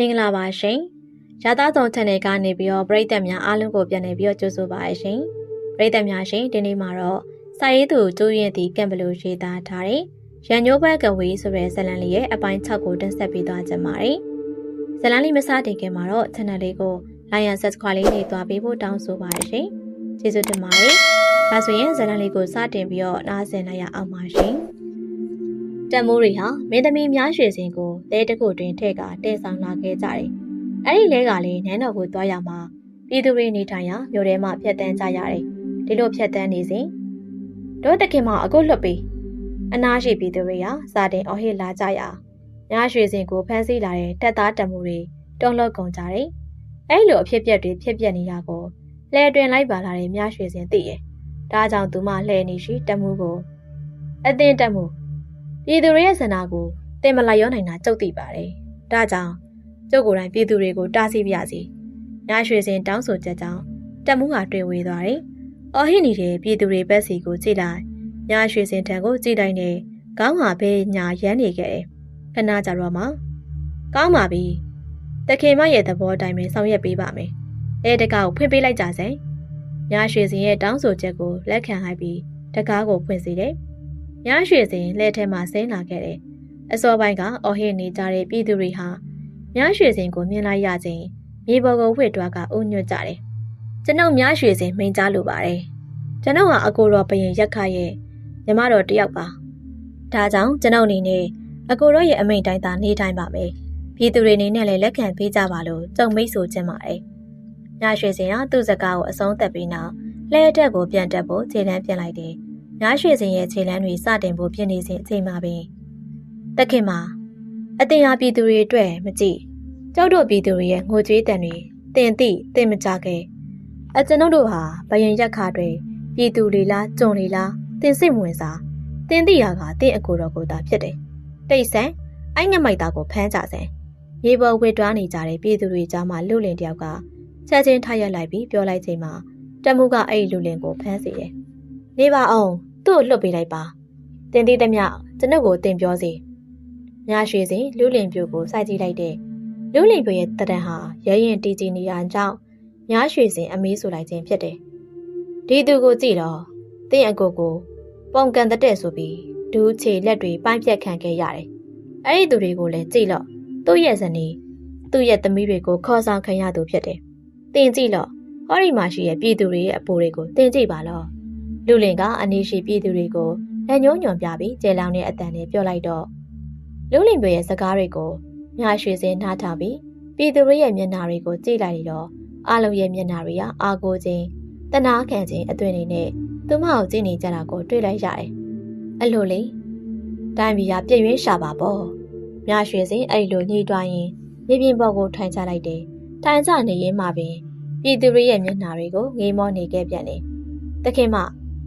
မင်္ဂလာပါရှင်။ရသားဆောင် channel ကနေပြီးတော့ပရိသတ်များအားလုံးကိုပြန်လည်ပြီးတော့ကြိုဆိုပါရရှင်။ပရိသတ်များရှင်ဒီနေ့မှာတော့စာရေးသူကျိုးရင်တီကံဘလူရေးသားထားတဲ့ရန်ညိုးဘက်ကဝေးဆိုတဲ့ဇာတ်လမ်းလေးရဲ့အပိုင်း6ကိုတင်ဆက်ပေးသွားကြပါမယ်။ဇာတ်လမ်းလေးမစတင်ခင်မှာတော့ channel လေးကို like and subscribe လေးနေသွားပေးဖို့တောင်းဆိုပါရရှင်။ကျေးဇူးတင်ပါတယ်။ဒါဆိုရင်ဇာတ်လမ်းလေးကိုစတင်ပြီးတော့နားဆင်လိုက်ရအောင်ပါရှင်။ တမိုးတွေဟာမင်းသမီးများရွှေစင်ကိုတဲတခုတွင်ထည့်ကတဲဆောင်လာခဲ့ကြတယ်။အဲ့ဒီလဲကလေးနန်းတော်ကိုသွားရမှာပြည်သူတွေနေထိုင်ရာမြို့ထဲမှာဖြတ်တန်းကြရတယ်။ဒီလိုဖြတ်တန်းနေစဉ်တို့တခင်မအခုလွတ်ပြီးအနာရှိပြည်သူတွေဟာစာတင်အော်ဟစ်လာကြရာများရွှေစင်ကိုဖမ်းဆီးလာတဲ့တပ်သားတမှုတွေတုံ့လောက်ကုန်ကြတယ်။အဲ့လိုအဖြစ်အပျက်တွေဖြစ်ပျက်နေတာကိုလဲတွင်လိုက်ပါလာတဲ့များရွှေစင်သိရဲ့။ဒါကြောင့်သူမလှည့်နေရှိတမှုကိုအသင်တမှု ပြည်သူတွေရဲ့ဆန္ဒကိုတင်မလိုက်ရောနိုင်တာကြုတ်သိပါတယ်။ဒါကြောင့်ကျုပ်ကိုယ်တိုင်ပြည်သူတွေကိုတားဆီးပြစီ။ညရွှေစင်တောင်းဆိုချက်ကြောင့်တက်မှုဟာတွေ့ဝေသွားတယ်။အော်ဟစ်နေတဲ့ပြည်သူတွေဘက်စီကိုကြည့်လိုက်။ညရွှေစင်ထံကိုကြည့်တိုင်းနဲ့ခေါင်းဟာပဲညာရမ်းနေခဲ့တယ်။ခဏကြာတော့မှကောင်းပါပြီ။တခင်မရဲ့သဘောအတိုင်းပဲဆောင်ရွက်ပေးပါမယ်။အဲတကားကိုဖွင့်ပေးလိုက်ကြစမ်း။ညရွှေစင်ရဲ့တောင်းဆိုချက်ကိုလက်ခံလိုက်ပြီးတကားကိုဖွင့်စီတယ်။ ညရွှေစင်လက်ထဲမှာဆင်းလာခဲ့တယ်။အစောပိုင်းကအော်ဟစ်နေကြတဲ့ပြည်သူတွေဟာမြရွှေစင်ကိုမြင်လိုက်ရခြင်းမြေပေါ်ကိုဝှေ့တွားကဥညွတ်ကြတယ်။ကျွန်ုပ်မြရွှေစင်မိန်ကြားလိုပါတယ်။ကျွန်ုပ်ဟာအကိုတော်ဘရင်ရက်ခရဲ့ညီမတော်တယောက်ပါ။ဒါကြောင့်ကျွန်ုပ်အနေနဲ့အကိုတော်ရဲ့အမိန်တိုင်းသာနေတိုင်းပါမယ်။ပြည်သူတွေအနေနဲ့လည်းလက်ခံပေးကြပါလို့ကြုံမိတ်ဆိုခြင်းပါတယ်။မြရွှေစင်ကသူ့စကားကိုအဆုံးသတ်ပြီးနောက်လဲအတက်ကိုပြန်တက်ဖို့ခြေလမ်းပြန်လိုက်တယ်။ မြရွှေစင်ရဲ့ခြေလမ်းတွေစတင်ဖို့ပြင်နေစဉ်အချိန်မှာပင်တခင်မှာအတင်ဟာပြည်သူတွေအတွက်မကြည့်ကျောက်တို့ပြည်သူတွေရဲ့ငိုကြွေးတန်တွေတင်တိတင်မကြခဲ့အကျွန်ုပ်တို့ဟာဘယင်ရက်ခါတွေပြည်သူတွေလားကြုံတွေလားတင်စိတ်ဝင်စားတင်တိရာကတင့်အကိုတော်ကိုသာဖြစ်တယ်တိတ်ဆန်အိုင်ငမိုက်သားကိုဖမ်းကြစမ်းရေပေါ်ဝေတွားနေကြတဲ့ပြည်သူတွေကြားမှာလူလင်တယောက်ကချက်ချင်းထားရက်လိုက်ပြီးပြောလိုက်ချိန်မှာတမှုကအဲ့ဒီလူလင်ကိုဖမ်းစီတယ်နေပါအောင် သူ့ကိုလွတ်ပေးလိုက်ပါတင်တိတမျှကျွန်ုပ်ကိုတင်ပြောစီညရွှေစဉ်လူလင်ပြူကိုစိုက်ကြည့်လိုက်တဲ့လူလင်ပြူရဲ့တဒံဟာရဲရင်တီကြီးနေရန်ကြောင့်ညရွှေစဉ်အမေးဆိုလိုက်ခြင်းဖြစ်တယ်။ဒီသူကိုကြည့်တော့တင်းအကိုကို ပုံကန်တဲ့ဆိုပြီးဒူးချေလက်တွေပိုင်းပြက်ခံခဲ့ရတယ်။အဲ့ဒီသူတွေကိုလည်းကြည့်လို့သူ့ရဲ့ဇနီးသူ့ရဲ့သမီးတွေကိုခေါ်ဆောင်ခံရသူဖြစ်တယ်။တင်ကြည့်လို့ဟောဒီမှာရှိရဲ့ပြည်သူတွေရဲ့အပိုတွေကိုတင်ကြည့်ပါလို့ လူလင်ကအနည်းရှိပြည်သူတွေကိုလက်ညှိုးညွန်ပြပြီးကျဲလောင်တဲ့အတန်နဲ့ပြောလိုက်တော့လူလင်ပြရဲ့စကားတွေကိုမြရွှေစင်းနှားထားပြီးပြည်သူတွေရဲ့မျက်နှာတွေကိုကြည့်လိုက်တော့အလုံးရဲ့မျက်နှာတွေကအာကိုခြင်းတနာခံခြင်းအသွင်တွေနဲ့သူမကိုကြည့်နေကြတာကိုတွေ့လိုက်ရတယ်။အဲ့လိုလေတိုင်းပြည်ကပြည့်ရွေးရှာပါပေါ့။မြရွှေစင်းအဲ့လိုညှိတွားရင်မြေပြင်ပေါ်ကိုထိုင်ချလိုက်တယ်။ထိုင်ချနေရင်မှပင်ပြည်သူတွေရဲ့မျက်နှာတွေကိုငေးမောနေခဲ့ပြန်တယ်။တခင်မ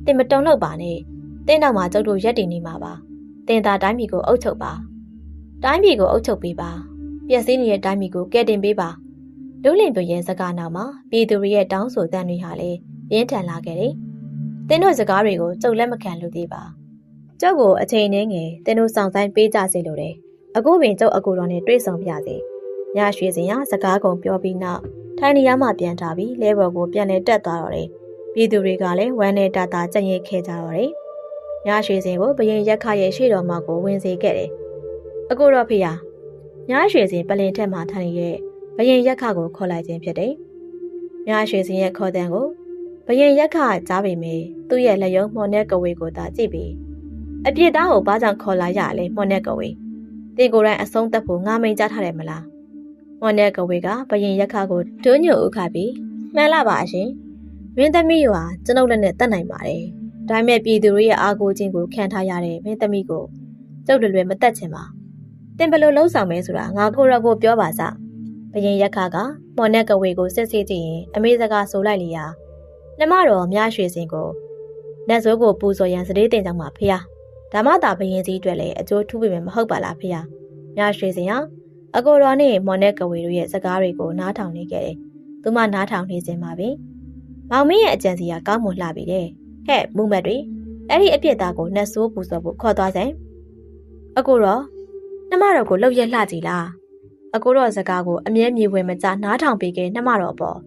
တင်မတုံလို့ပါနဲ့။တင်းနောက်မှာကျုပ်တို့ရက်တည်နေမှာပါ။တင်သာတိုင်းပြည်ကိုအုပ်ချုပ်ပါ။တိုင်းပြည်ကိုအုပ်ချုပ်ပေးပါ။ပြည့်စည်နေတဲ့တိုင်းပြည်ကိုကဲတင်ပေးပါ။လူလင်ပြရဲ့စကားနောက်မှာပြည်သူတွေရဲ့တောင်းဆိုတမ်းတွေဟာလည်းပြင်းထန်လာခဲ့တယ်။တင်းတို့စကားတွေကိုကြုံလက်မခံလို့သေးပါ။ကျုပ်ကိုအချိန်နဲ့ငယ်တင်းတို့ဆောင်ဆိုင်ပေးကြစေလိုတယ်။အခုပင်ကျုပ်အကူတော်နဲ့တွေ့ဆုံပြစေ။ညရွှေစင်ရစကားကုန်ပြောပြီးနောက်ထိုင်နေရမှပြန်ထားပြီးလဲဘော်ကိုပြန်လဲတက်သွားတော့တယ်။ ပြည်သူတွေကလည်းဝမ်းနဲ့တာတာကြင်ရိတ်ခဲ့ကြတော့တယ်။ညရွှေစင်ကိုဘရင်ရက်ခရဲ့ရှေ့တော်မှာကိုဝင်စေခဲ့တယ်။အကူတော်ဖေယာညရွှေစင်ပလင်ထက်မှထိုင်နေတဲ့ဘရင်ရက်ခကိုခေါ်လိုက်ခြင်းဖြစ်တယ်။ညရွှေစင်ရဲ့ခေါ်တန်းကိုဘရင်ရက်ခကြားပေမဲ့သူ့ရဲ့လက်ရုံးမော်နဲ့ကဝေကိုသာကြည့်ပြီးအပြစ်သားကိုဘာကြောင့်ခေါ်လာရလဲမော်နဲ့ကဝေတင်ကိုယ်တိုင်အဆုံးသက်ဖို့ငားမိန်ကြထားတယ်မလားမော်နဲ့ကဝေကဘရင်ရက်ခကိုဒုညိုဥခပြီးမှန်လာပါအရှင် မင်းသမီးဟာကျွန်ုပ်လည်းနဲ့တတ်နိုင်ပါတယ်ဒါပေမဲ့ပြည်သူတွေရဲ့အားကိုးခြင်းကိုခံထားရတဲ့မင်းသမီးကိုကျုပ်လွယ်လွယ်မတတ်ချင်ပါတင်ဘလို့လှုပ်ဆောင်မဲဆိုတာငါကိုရကိုပြောပါစဘရင်ရက်ခကမော်နက်ကဝေကိုစစ်စစ်ကြည့်ရင်အမေစကားဆိုလိုက်လျာနှမတော်မြရွှေစင်ကိုနတ်စိုးကိုပူဇော်ရန်စတေးတင်ကြောင်းမှာဖေ။ဓမ္မတာဘရင်စည်းအတွက်လည်းအကျိုးထူးပေမဲ့မဟုတ်ပါလားဖေ။မြရွှေစင်ဟာအကိုတော်နဲ့မော်နက်ကဝေတို့ရဲ့စကားတွေကိုနားထောင်နေခဲ့တယ်။သူမနားထောင်နေစဉ်မှာပဲ။ မောင်မင်းရဲ့အကြံစီကကောင်းမွန်လှပြီတဲ့။ဟဲ့မူမတ်တွေအဲ့ဒီအပြစ်သားကိုနတ်ဆိုးပူဇော်ဖို့ခေါ်သွားစမ်း။အကိုတော်နှမတော်ကိုလှုပ်ရက်လှကြည်လားအကိုတော်စကားကိုအမြဲမြေဝင်မကြနားထောင်ပေးခဲ့နှမတော်ပေါ်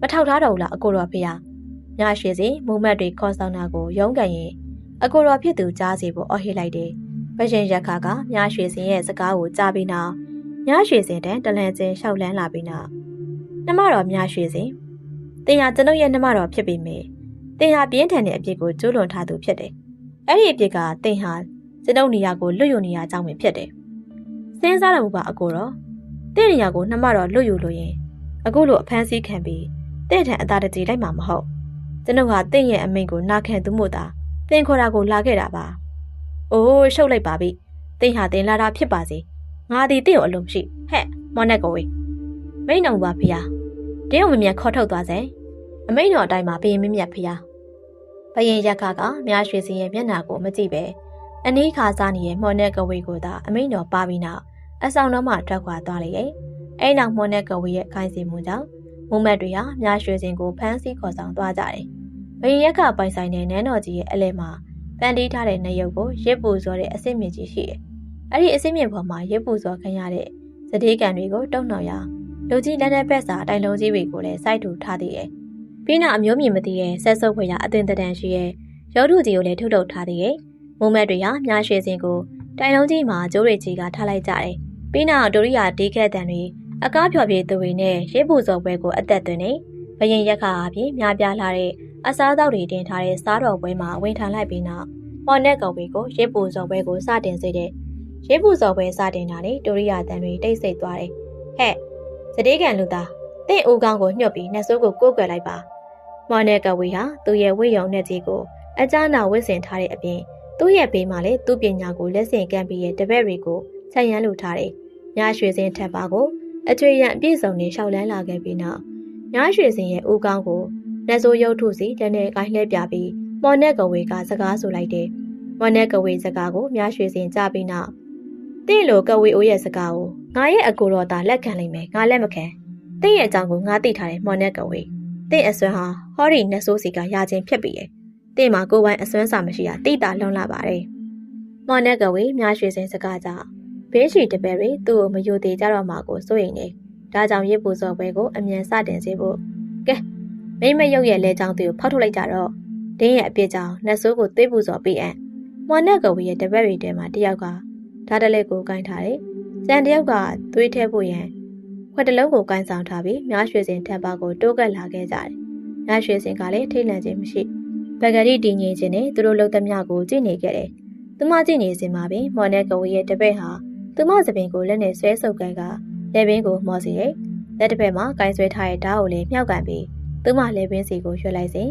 မထောက်ထားတော့ဘူးလားအကိုတော်ဖေဟာညရွှေစင်မုံမတ်တွေခေါ်ဆောင်တာကိုရုံးကန်ရင်အကိုတော်ဖြစ်သူကြားစီဖို့အော်ဟစ်လိုက်တယ်ပရှင်ရက်ခါကညရွှေစင်ရဲ့စကားကိုကြားပြီးနောက်ညရွှေစင်တန်တလန်ကျင်းလျှောက်လန်းလာပြီးနောက်နှမတော်ညရွှေစင် တင်ဟာကျွန်ုပ်ရဲ့နှမတော်ဖြစ်ပေမယ့်တင်ဟာပြင်းထန်တဲ့အပြစ်ကိုကျူးလွန်ထားသူဖြစ်တယ်အဲ့ဒီအပြစ်ကတင်ဟာကျွန်ုပ်နေရာကိုလွတ်ယုံနေရကြောင်းပဲဖြစ်တယ်စဉ်းစားတော့ပါအကိုတော်တင့်နေရာကိုနှမတော်လွတ်ယူလို့ရင်အခုလိုအဖမ်းဆီးခံပြီးတင့်ထံအသာတကြည်လိုက်မှာမဟုတ်ကျွန်ုပ်ဟာတင့်ရဲ့အမိန့်ကိုနာခံသူမို့သာတင်ခေါ်တာကိုလာခဲ့တာပါ။အိုးရှုပ်လိုက်ပါပြီ။တင်ဟာတင်လာတာဖြစ်ပါစေ။ငါဒီတင့်ကိုအလုံးမရှိဟဲ့မော်နက်ကိုဝေးမိန်အောင်ပါဖေ။ တင်းကိုမမြတ်ခေါ်ထုတ်သွားစေ။အမိန်တော်အတိုင်းမှာဘရင်မမြတ်ဖေ။ဘရင်ရက်ခါကမြားရွှေစင်ရဲ့မျက်နှာကိုမကြည့်ပဲအနီးခါစားနေတဲ့မော်နက်ကဝေးကိုသာအမိန်တော်ပါပြီးနောက်အဆောင်တော်မှထွက်ခွာသွားလေရဲ့။အဲ့နောက်မော်နက်ကဝေးရဲ့ခိုင်းစီမှုကြောင့်မုံမတ်တွေဟာမြားရွှေစင်ကိုဖမ်းဆီးခေါ်ဆောင်သွားကြတယ်။ဘရင်ရက်ကပိုင်ဆိုင်တဲ့နန်းတော်ကြီးရဲ့အလဲမှာပန်တီးထားတဲ့နေရုပ်ကိုရစ်ပူစောတဲ့အစ်စ်မြင့်ကြီးရှိတယ်။အဲ့ဒီအစ်စ်မြင့်ပေါ်မှာရစ်ပူစောခံရတဲ့စတေးကန်တွေကိုတုံနှောင်ရ လူကြီးလက်နဲ့ပက်စာတိုင်လုံးကြီးတွေကိုလည်းစိုက်ထူထားသေးတယ်။ပြီးနောက်အမျိုးမြင်မသိတဲ့ဆက်ဆုပ်ခွေရအသွင်တန်ရှိရဲ့ရောထုကြီးကိုလည်းထုတ်ထုတ်ထားသေးတယ်။မုံမတ်တွေကမြားရွှေစင်ကိုတိုင်လုံးကြီးမှာကျိုးရိကြီးကထားလိုက်ကြတယ်။ပြီးနောက်ဒိုရိယာတီးခက်တန်တွေအကားဖြော်ပြေသူတွေနဲ့ရစ်ပူစောပွဲကိုအသက်သွင်းနေဘရင်ရက်ခါအပြင်များပြားလာတဲ့အစားအသောက်တွေတင်ထားတဲ့စားတော်ပွဲမှာဝင်ထားလိုက်ပြီးနောက်မော်နက်ကောင်ဝေကိုရစ်ပူစော်ပွဲကိုစတင်စေတဲ့ရစ်ပူစော်ပွဲစတင်တာနဲ့ဒိုရိယာတန်တွေတိတ်ဆိတ်သွားတယ်ဟဲ့ စတေးကန်လူသားတင့်ဦးကောင်းကိုညှွတ်ပြီးနှဆိုးကိုကိုးကွယ်လိုက်ပါမော်နက်ကဝေဟာသူ့ရဲ့ဝိယုံနဲ့ကြီးကိုအကြနာဝစ်စင်ထားတဲ့အပြင်သူ့ရဲ့ဘေးမှာလည်းသူ့ပညာကိုလက်ဆင့်ကမ်းပြီးရဲ့တပည့်တွေကိုဆက်ရန်လိုထားတယ်ညရွှေစင်ထက်ပါကိုအကျွေရန်အပြည့်စုံနေလျှောက်လန်းလာခဲ့ပြီးနောက်ညရွှေစင်ရဲ့ဦးကောင်းကိုလက်စိုးရုပ်ထုစီတန်းနဲ့ကိုင်းလှည့်ပြပြီးမော်နက်ကဝေကစကားဆိုလိုက်တယ်။မော်နက်ကဝေစကားကိုမြားရွှေစင်ကြပြီးနောက်တင့်လိုကဝေအိုးရဲ့စကားကို ငါရဲ့အကိုတော်သာလက်ခံလိုက်မယ်ငါလက်မခံ။တင့်ရဲ့အကြောင်းကိုငါသိထားတယ်မော်နက်ကဝေ။တင့်အစွမ်းဟာဟောဒီနက်ဆိုးစီကရာချင်းဖြစ်ပြီးရဲ့။တင့်မှာကိုယ်ပိုင်အစွမ်းစာမရှိတာတိတာလွန်လာပါတယ်။မော်နက်ကဝေမြားရွှေစင်စကားကြောင့်ဘေးချီတပယ်တွေသူ့ကိုမယိုသေးကြတော့မှကိုစိုးရိမ်နေ။ဒါကြောင့်ရစ်ပူစော်ပွဲကိုအမြန်စတင်စေဖို့ကဲမိမရုပ်ရဲ့လဲချောင်းသူကိုဖောက်ထုတ်လိုက်ကြတော့ဒင်းရဲ့အပြစ်ကြောင့်နတ်ဆိုးကိုသွေးပူစော်ပေးအံ့မွန်နက်ကဝီရဲ့တပည့်တွေထဲမှာတယောက်ကဓာတ်တလက်ကိုကင်ထားတယ်။ ကျန်တယောက်ကသွေးထဲဖို့ရန်ခွက်တလုံးကိုကင်ဆောင်ထားပြီးမြားရွှေစင်ထပ်ပါကိုတိုးကပ်လာခဲ့ကြတယ်။မြားရွှေစင်ကလည်းထိတ်လန့်ခြင်းမရှိ။ဘဂရီတည်ငြိမ်ခြင်းနဲ့သူတို့လုံသမျှကိုကြည့်နေခဲ့တယ်။သူမကြည့်နေစဉ်မှာပင်မော်နက်ကဝီရဲ့တပည့်ဟာသူမစပင်ကိုလက်နဲ့ဆွဲဆုပ်ကန်ကလက်ပင်ကိုမော်စီတယ်။လက်တစ်ဖက်မှာကင်ဆွဲထားတဲ့ဓာတ်ကိုလည်းမြှောက်ကန်ပြီးသူမလက်ပင်စီကိုရွှေ့လိုက်စဉ်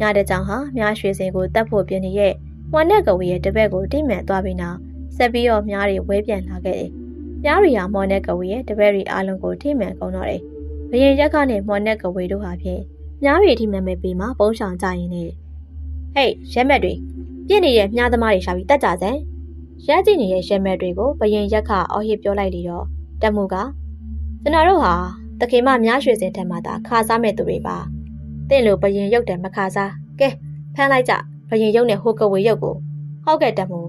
ညတဲ့ကြောင်ဟာမြားရွှေစင်ကိုတတ်ဖို့ပြင်းနေတဲ့ဝမ်နက်ကဝီရဲ့တပည့်ကိုတိမှန်သွားပြီးနောက်ဆက်ပြီးတော့မြားတွေဝဲပြန်လာခဲ့တယ်။ မြားရီဟာမော်နက်ကဝီရဲ့တပည့်တွေအားလုံးကိုထိမှန်ကုန်တော့တယ်။ဘရင်ရက်ခနဲ့မော်နက်ကဝီတို့ဟာဖြင့်မြားတွေထိမှန်မဲ့ပြီးမှပုံးဆောင်ကြရင်နဲ့ဟေးရက်မက်တွေပြင့်နေတဲ့မြားသမားတွေရှာပြီးတက်ကြစမ်းရက်ကြည့်နေတဲ့ရက်မက်တွေကိုဘရင်ရက်ခအော်ဟစ်ပြောလိုက်ပြီးတော့တက်မှုကကျွန်တော်တို့ဟာတခင်မမြားရွှေစင်ထက်မှသာခါစားမဲ့သူတွေပါ။တင့်လိုဘရင်ရုပ်တယ်မခါစား။ကဲဖမ်းလိုက်ကြဘရင်ရုပ်နဲ့ဟိုကဝေရုပ်ကိုဟောက်ကဲတက်မှု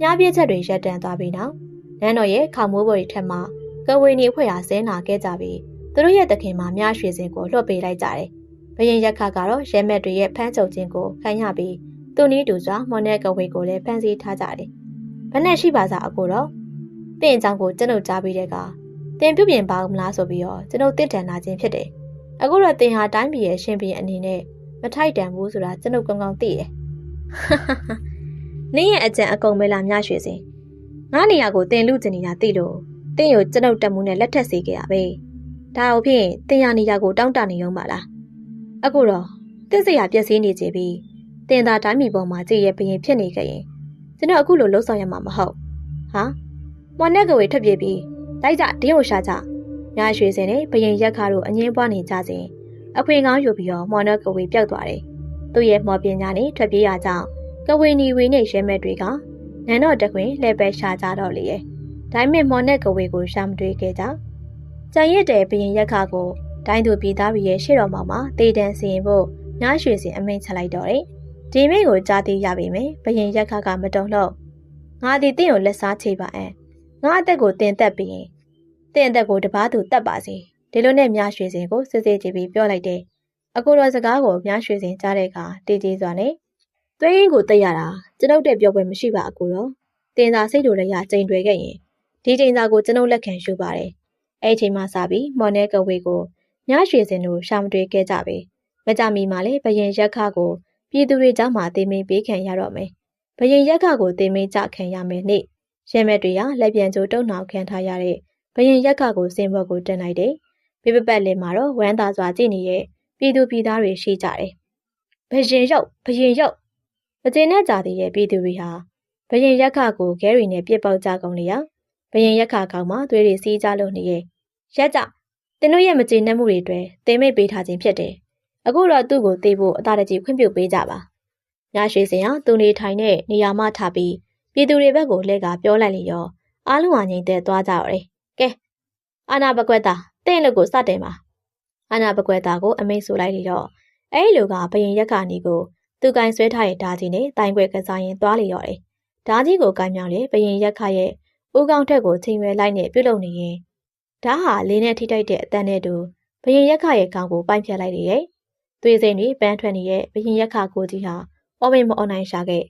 မြားပြည့်ချက်တွေရက်တန်သွားပြီးနောက် နန်းတော်ရဲ့ခေါမိုးပေါ်တွေထက်မှကဝေနီအဖွဲ့ဟာဆင်းလာခဲ့ကြပြီးသူတို့ရဲ့တခင်မမြားရွှေစင်ကိုလွှတ်ပေးလိုက်ကြတယ်။ဘရင်ရက်ခကတော့ရဲမက်တွေရဲ့ဖမ်းချုပ်ခြင်းကိုခံရပြီးသူနီးတူစွာမော်နက်ကဝေကိုလည်းဖမ်းဆီးထားကြတယ်။ဘယ်နဲ့ရှိပါစားအကိုတော့တင့်အကြောင်းကိုကျွန်ုပ်ကြားပြီးတဲ့ကတင်ပြုပြင်ပါဦးမလားဆိုပြီးတော့ကျွန်ုပ်တင့်တန်လာခြင်းဖြစ်တယ်။အခုတော့တင်ဟာတိုင်းပြည်ရဲ့ရှင်ပြည်အနေနဲ့မထိုက်တန်ဘူးဆိုတာကျွန်ုပ်ကောင်းကောင်းသိတယ်။နင်းရဲ့အကြံအကုန်ပဲလားမြရွှေစင်။ ငါနေရာကိုတင်လူကျင်နေတာသိလို့တင်ကိုကျွန်ုပ်တက်မှုနဲ့လက်ထက်စေခဲ့ရပဲ။ဒါအဖြစ်တင်ရနေရာကိုတောင်းတနေရုံပါလား။အခုတော့တင်စရာပြည့်စည်နေကြပြီ။တင်သာတိုင်းပြည်ပေါ်မှာကြည်ရဲ့ဘရင်ဖြစ်နေကြရင်ကျွန်တော်အခုလိုလှုပ်ဆောင်ရမှာမဟုတ်။ဟာ။မွန်နဲ့ကဝေထွက်ပြေးပြီးလိုက်ကြတင်းကိုရှာကြညရွှေစင်နဲ့ဘရင်ရက်ခါတို့အငင်းပွားနေကြစဉ်အခွင့်ကောင်းယူပြီးတော့မော်နကဝေပျောက်သွားတယ်သူ့ရဲ့မော်ပညာနဲ့ထွက်ပြေးရကြောင်းကဝေနီဝေနဲ့ရဲမဲ့တွေက နန်းတော်တခွင်လှည့်ပဲရှာကြတော့လေရဲ့ဒါပေမဲ့မော်နကဝေကိုရှာမတွေ့ခဲ့ကြကြံရစ်တဲ့ဘရင်ရက်ခါကိုဒိုင်းသူပြည်သားတွေရဲ့ရှေ့တော်မှာမှာတေတန်စီရင်ဖို့ညရွှေစင်အမိန့်ချလိုက်တော့တယ်ဒီမိန့်ကိုကြားသိရပြီမယ်ဘရင်ရက်ခါကမတုံ့လို့ငါဒီတင့်ကိုလက်စားချိပါအံငါအသက်ကိုတင်သက်ပြီးရင်တင့်အသက်ကိုတပားသူတတ်ပါစေဒီလိုနဲ့မြရွှေစင်ကိုစစ်စစ်ကြည့်ပြီးပြောလိုက်တယ်အကိုတော်စကားကိုမြရွှေစင်ကြားတဲ့အခါတည်ကြည်စွာနဲ့ သွေးရင်းကိုတက်ရတာကျွန်ုပ်တဲ့ပြောပွဲမရှိပါအကိုတော်တင်သာစိတ်တို့လည်းရကြိမ်တွေခဲ့ရင်ဒီချိန်သာကိုကျွန်ုပ်လက်ခံရှုပါတယ်အဲ့ဒီချိန်မှစပြီးမော်နဲကဝေကိုမြရွှေစင်တို့ရှာမတွေ့ခဲ့ကြပြီမကြမီမှလည်းဘယင်ရက်ခကိုပြည်သူတွေကြားမှာတင်မင်းပေးခံရတော့မယ်ဘယင်ရက်ခကိုတင်မင်းကြခံရမယ်နေ့ရဲမဲ့တွေကလက်ပြန်ကျိုးတုံနှောင်ခံထားရတဲ့ဘယင်ရက်ခကိုစင်ဘော်ကိုတင်လိုက်တယ်ပြပပတ်လေးမှာတော့ဝမ်းသာစွာကြည့်နေတဲ့ပြည်သူပြည်သားတွေရှိကြတယ်ဘယင်ရောက်ဘယင်ရောက်မ ကျေနပ်ကြသေးတဲ့ပြည်သူတွေဟာဘယင်ရက်ခကိုဂဲရီနဲ့ပြစ်ပေါက်ကြကုန်လေရာဘယင်ရက်ခကောင်မှသွေးတွေစီးကြလို့နေရဲ့ရက်ကြတင်တို့ရဲ့မကျေနပ်မှုတွေအတွက်တင်မိတ်ပေးထားခြင်းဖြစ်တယ်အခုတော့သူ့ကိုသိဖို့အသာတကြီးခွင့်ပြုပေးကြပါ။ညရွှေစင်ဟာသူနေထိုင်တဲ့နေရာမှထားပြီးပြည်သူတွေဘက်ကိုလှည့်ကပြောလိုက်လျောအားလုံးဟာငြိမ်သက်သွားကြရတယ်။ကဲအာနာပကွက်တာတင့်လို့ကိုစတင်ပါ။အာနာပကွက်တာကိုအမိတ်ဆိုလိုက်လျောအဲ့ဒီလူကဘယင်ရက်ခါနီကို သူကင်ဆွဲထားတဲ့ဓာကြီးနဲ့တိုင်ခွဲကစားရင်သွားလျော်တယ်။ဓာကြီးကိုကင်မြောင်လေဘယင်ရက်ခါရဲ့ဦးကောင်းထက်ကိုချိန်ရွယ်လိုက်နဲ့ပြုတ်လုံနေရင်ဓာဟာလေးနဲ့ထိတိုက်တဲ့အတန်းနဲ့တူဘယင်ရက်ခါရဲ့ခေါင်းကိုပိုင်ဖြတ်လိုက်တယ်။သွေးစိမ်တွေပန်းထွက်နေတဲ့ဘရင်ရက်ခကိုကြီးဟာအော်မေမအွန်လိုင်းရှာခဲ့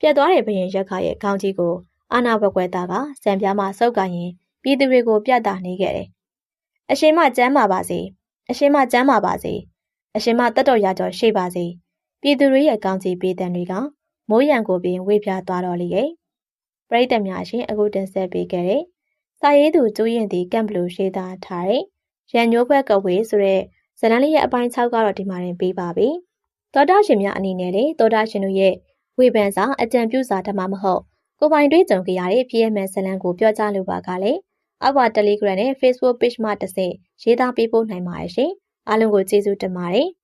ပြတ်သွားတဲ့ဘရင်ရက်ခရဲ့ခေါင်းကြီးကိုအာနာဘကွယ်သားကစံပြားမှစောက်ကရင်ပြည်သူတွေကိုပြသနေခဲ့တယ်။အရှင်မကျမ်းပါပါစေ။အရှင်မကျမ်းပါပါစေ။အရှင်မတက်တော်ရကြော်ရှိပါစေ။ ပြည်သူတွေရဲ့ကောင်းချီးပေးတဲ့တွေကမိုးရံကိုပင်ဝေပြသွားတော်လေရဲ့။ပရိသတ်များရှင်အခုတင်ဆက်ပေးခဲ့တဲ့စာရေးသူကျူးရင်တီကမ်ဘလူရှိသားထားတဲ့ရန်ညိုးဘက်ကဝေးဆိုတဲ့ဇလန်လေးရဲ့အပိုင်း6ကတော့ဒီမှာတင်ပေးပါပြီ။သောတာရှင်များအနေနဲ့လေသောတာရှင်တို့ရဲ့ဝေဖန်စာအကြံပြုစာဓမ္မမဟုတ်ကိုပိုင်တွေးကြုံကြရတဲ့ PMS ဇလန်ကိုပြောကြားလိုပါကလည်းအောက်ပါ Telegram နဲ့ Facebook Page မှာတစ်ဆင့်ရေးသားပေးပို့နိုင်ပါရဲ့ရှင်။အားလုံးကိုကျေးဇူးတင်ပါတယ်။